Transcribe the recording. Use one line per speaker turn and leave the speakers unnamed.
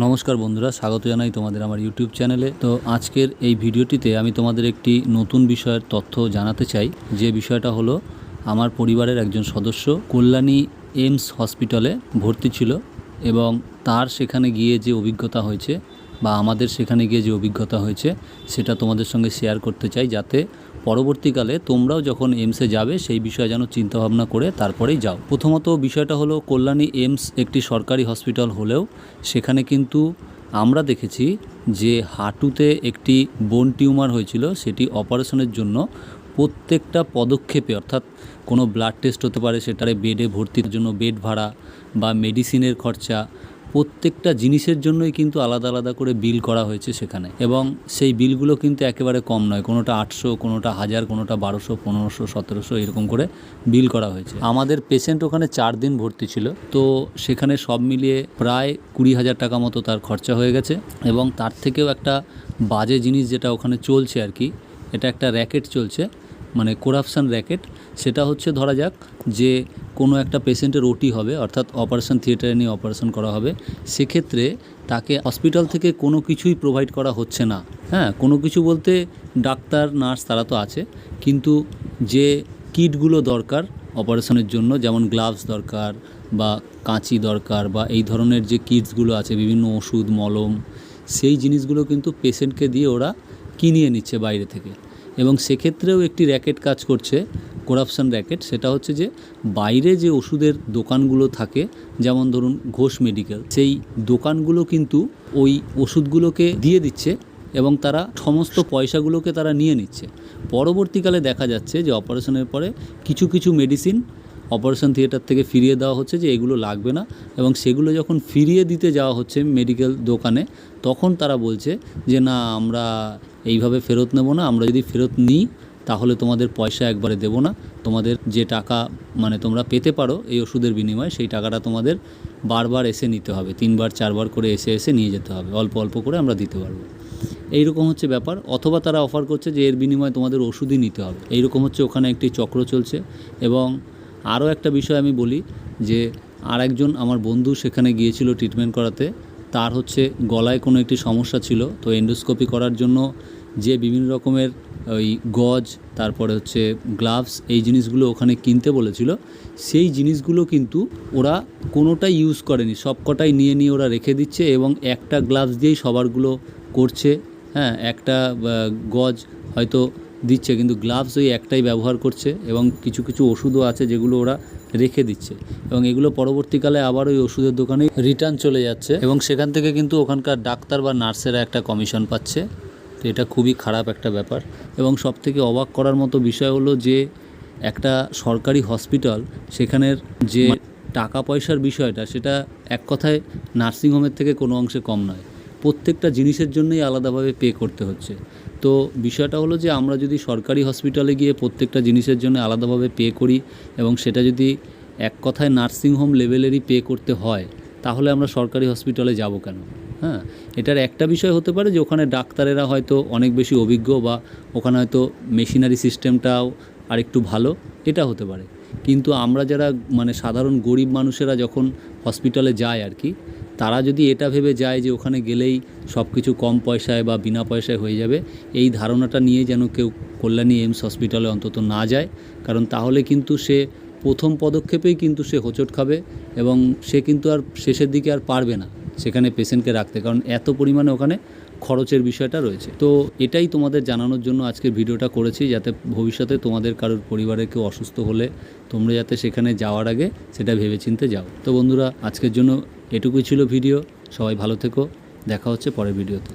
নমস্কার বন্ধুরা, স্বাগত জানাই তোমাদের আমার ইউটিউব চ্যানেলে তো আজকের এই ভিডিওটিতে আমি তোমাদের একটি নতুন বিষয়ের তথ্য জানাতে চাই। যে বিষয়টা হলো, আমার পরিবারের একজন সদস্য কল্যাণী এইমস হসপিটালে ভর্তি ছিল এবং তার সেখানে গিয়ে যে অভিজ্ঞতা হয়েছে বা আমাদের সেখানে গিয়ে যে অভিজ্ঞতা হয়েছে, সেটা তোমাদের সঙ্গে শেয়ার করতে চাই যাতে পরবর্তীকালে তোমরাও যখন এমসে যাবে, সেই বিষয়ে যেন চিন্তাভাবনা করে তারপরেই যাও। প্রথমত বিষয়টা হলো, কল্যাণী এমস একটি সরকারি হসপিটাল হলেও সেখানে কিন্তু আমরা দেখেছি যে হাঁটুতে একটি বোন টিউমার হয়েছিল, সেটি অপারেশনের জন্য প্রত্যেকটা পদক্ষেপে, অর্থাৎ কোনো ব্লাড টেস্ট হতে পারে, সেটারে বেডে ভর্তির জন্য বেড ভাড়া বা মেডিসিনের খরচা প্রত্যেকটা জিনিসের জন্যই কিন্তু আলাদা আলাদা করে বিল করা হয়েছে সেখানে। এবং সেই বিলগুলো কিন্তু একেবারে কম নয়, কোনোটা আটশো, কোনোটা হাজার, কোনোটা বারোশো, পনেরোশো, সতেরোশো এরকম করে বিল করা হয়েছে। আমাদের পেশেন্ট ওখানে চার দিন ভর্তি ছিল, তো সেখানে সব মিলিয়ে প্রায় কুড়ি হাজার টাকা মতো তার খরচা হয়ে গেছে এবং তার থেকেও একটা বাজে জিনিস যেটা ওখানে চলছে আর কি, এটা একটা র্যাকেট চলছে। মানে করাপশান র্যাকেট সেটা হচ্ছে ধরা যাক যে কোনো একটা পেশেন্টের ওটি হবে, অর্থাৎ অপারেশন থিয়েটারে নিয়ে অপারেশন করা হবে, সেক্ষেত্রে তাকে হসপিটাল থেকে কোনো কিছুই প্রোভাইড করা হচ্ছে না। হ্যাঁ কোনো কিছু বলতে ডাক্তার, নার্স তারা তো আছে, কিন্তু যে কিটগুলো দরকার অপারেশনের জন্য, যেমন গ্লাভস দরকার বা কাঁচি দরকার বা এই ধরনের যে কিটসগুলো আছে, বিভিন্ন ওষুধ, মলম, সেই জিনিসগুলো কিন্তু পেশেন্টকে দিয়ে ওরা কিনিয়ে নিচ্ছে বাইরে থেকে। এবং সেক্ষেত্রেও একটি র্যাকেট কাজ করছে, করাপশান র্যাকেট। সেটা হচ্ছে যে, বাইরে যে ওষুধের দোকানগুলো থাকে, যেমন ধরুন ঘোষ মেডিকেল, সেই দোকানগুলো কিন্তু ওই ওষুধগুলোকে দিয়ে দিচ্ছে এবং তারা সমস্ত পয়সাগুলোকে তারা নিয়ে নিচ্ছে। পরবর্তীকালে দেখা যাচ্ছে যে, অপারেশনের পরে কিছু কিছু মেডিসিন অপারেশন থিয়েটার থেকে ফিরিয়ে দেওয়া হচ্ছে যে, এগুলো লাগবে না এবং সেগুলো যখন ফিরিয়ে দিতে যাওয়া হচ্ছে মেডিকেল দোকানে, তখন তারা বলছে যে, না, আমরা এইভাবে ফেরত নেব না। আমরা যদি ফেরত নিই, তাহলে তোমাদের পয়সা একবারে দেবো না। তোমাদের যে টাকা মানে তোমরা পেতে পারো এই ওষুধের বিনিময়ে, সেই টাকাটা তোমাদের বারবার এসে নিতে হবে। তিনবার, চারবার করে এসে এসে নিয়ে যেতে হবে। অল্প অল্প করে আমরা দিতে পারব। এইরকম হচ্ছে ব্যাপার। অথবা তারা অফার করছে যে এর বিনিময়ে তোমাদের ওষুধই নিতে হবে। এইরকম হচ্ছে ওখানে একটি চক্র চলছে। এবং আরও একটা বিষয় আমি বলি যে, আরেকজন আমার বন্ধু সেখানে গিয়েছিল ট্রিটমেন্ট করাতে। তার হচ্ছে গলায় কোনো একটি সমস্যা ছিল, তো এন্ডোস্কোপি করার জন্য যে বিভিন্ন রকমের ওই গজ, তারপরে হচ্ছে গ্লাভস এই জিনিসগুলো ওখানে কিনতে বলেছিল। সেই জিনিসগুলো কিন্তু ওরা কোনোটাই ইউজ করেনি সব কটাই নিয়ে নিয়ে ওরা রেখে দিচ্ছে এবং একটা গ্লাভস দিয়েই সবারগুলো করছে। হ্যাঁ একটা গজ হয়তো দিচ্ছে, কিন্তু গ্লাভস ওই একটাই ব্যবহার করছে এবং কিছু কিছু ওষুধও আছে যেগুলো ওরা রেখে দিচ্ছে। এবং এগুলো পরবর্তীকালে আবার ওই ওষুধের দোকানে রিটার্ন চলে যাচ্ছে। এবং সেখান থেকে কিন্তু ওখানকার ডাক্তার বা নার্সেরা একটা কমিশন পাচ্ছে। তো এটা খুবই খারাপ একটা ব্যাপার। এবং সবথেকে অবাক করার মতো বিষয় হলো যে, একটা সরকারি হসপিটাল সেখানের যে টাকা পয়সার বিষয়টা, সেটা এক কথায় নার্সিংহোমের থেকে কোনো অংশে কম নয়। প্রত্যেকটা জিনিসের জন্যই আলাদাভাবে পে করতে হচ্ছে। তো বিষয়টা হলো যে আমরা যদি সরকারি হসপিটালে গিয়ে প্রত্যেকটা জিনিসের জন্য আলাদাভাবে পে করি এবং সেটা যদি এক কথায় নার্সিংহোম লেভেলেরই পে করতে হয়, তাহলে আমরা সরকারি হসপিটালে যাব কেন? হ্যাঁ এটার একটা বিষয় হতে পারে যে ওখানে ডাক্তারেরা হয়তো অনেক বেশি অভিজ্ঞ বা ওখানে হয়তো মেশিনারি সিস্টেমটাও আর একটু ভালো, এটা হতে পারে। কিন্তু আমরা যারা মানে সাধারণ গরিব মানুষেরা যখন হসপিটালে যায় আর কি তারা যদি এটা ভেবে যায় যে ওখানে গেলেই সব কিছু কম পয়সায় বা বিনা পয়সায় হয়ে যাবে, এই ধারণাটা নিয়ে যেন কেউ কল্যাণী এইমস হসপিটালে অন্তত না যায়। কারণ তাহলে কিন্তু সে প্রথম পদক্ষেপেই কিন্তু সে হোঁচট খাবে এবং সে কিন্তু আর শেষের দিকে আর পারবে না সেখানে পেশেন্টকে রাখতে। কারণ এত পরিমাণে ওখানে খরচের বিষয়টা রয়েছে। তো এটাই তোমাদের জানানোর জন্য আজকে ভিডিওটা করেছি যাতে ভবিষ্যতে তোমাদের কারোর পরিবারে কেউ অসুস্থ হলে তোমরা যাতে সেখানে যাওয়ার আগে সেটা ভেবেচিন্তে যাও। তো বন্ধুরা, আজকের জন্য এটুকুই ছিল ভিডিও। সবাই ভালো থেকো। দেখা হচ্ছে পরের ভিডিওতে।